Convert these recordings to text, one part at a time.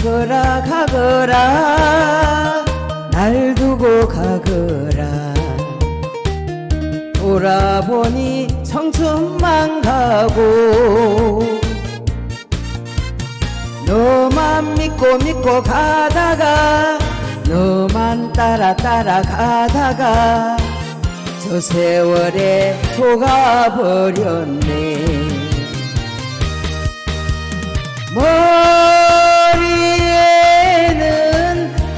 가거라 가거라. 날 두고 가거라 돌아보니 청춘만 가고 너만 믿고 믿고 가다가 너만 따라 따라 가다가 저 세월에 속아버렸네. 머리에는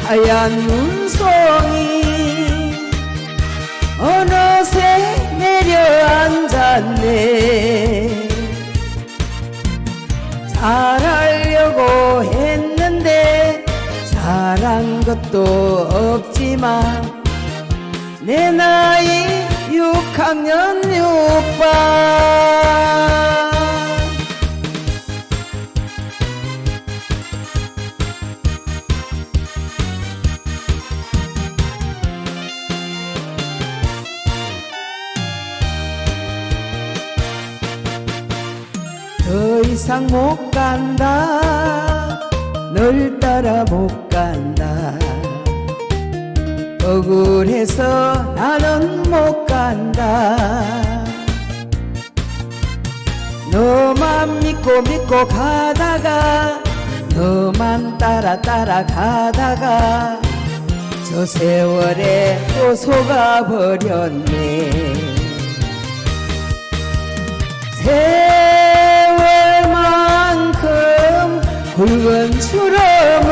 하얀 눈송이 내려앉았네. 잘하려고 했는데 잘한 것도 없지만 내 나이 6학년 6반 이상 못 간다. 널 따라 못 간다. 억울해서 나는 못 간다. 너만 믿고 믿고 가다가 너만 따라 따라 가다가 저 세월에 또 속아버렸네 굵은 추러은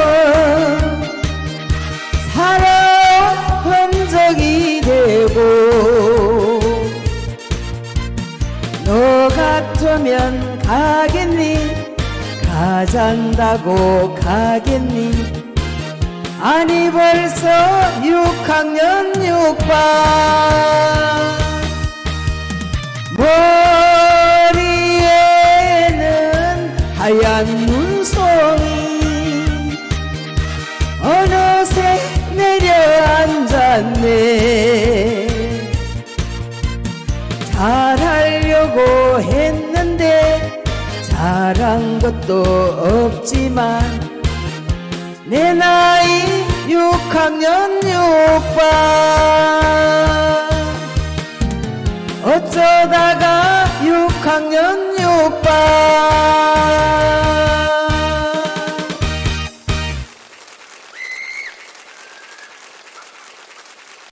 살아 흔적이 되고 너 같으면 가겠니? 가잔다고 가겠니? 아니 벌써 6학년 6반. 머리에는 하얀 하려고 했는데 잘한 것도 없지만 내 나이 6학년 6반. 어쩌다가 6학년 6반